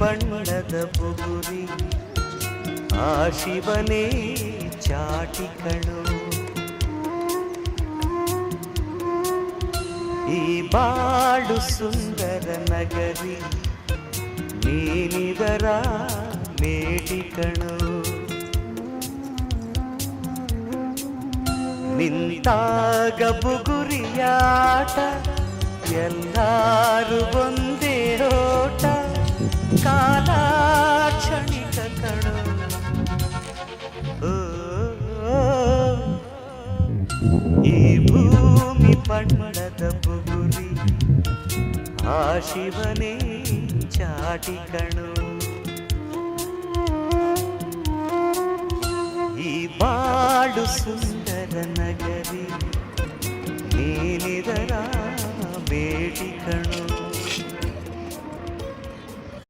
పండద పొగురి ఆ శివనే ಚಾಟಿಗಳು. ಈ ಬಾಳು ಸುಂದರ ನಗರಿ ನೀನಿದರ ಮೇಟಿಕಣು. ನಿಂತಾಗ ಬುಗುರಿಯಾಟ, ಎಲ್ಲಾರು ಒಂದೇ ಓಟ ಕಾಲ ಕ್ಷಣಿಕ ಕಣು. ఆ శివనే చాటికణు ఈ బాడు సుందర నగరి నేనిదరా ಬೇಟಿ ಕಣು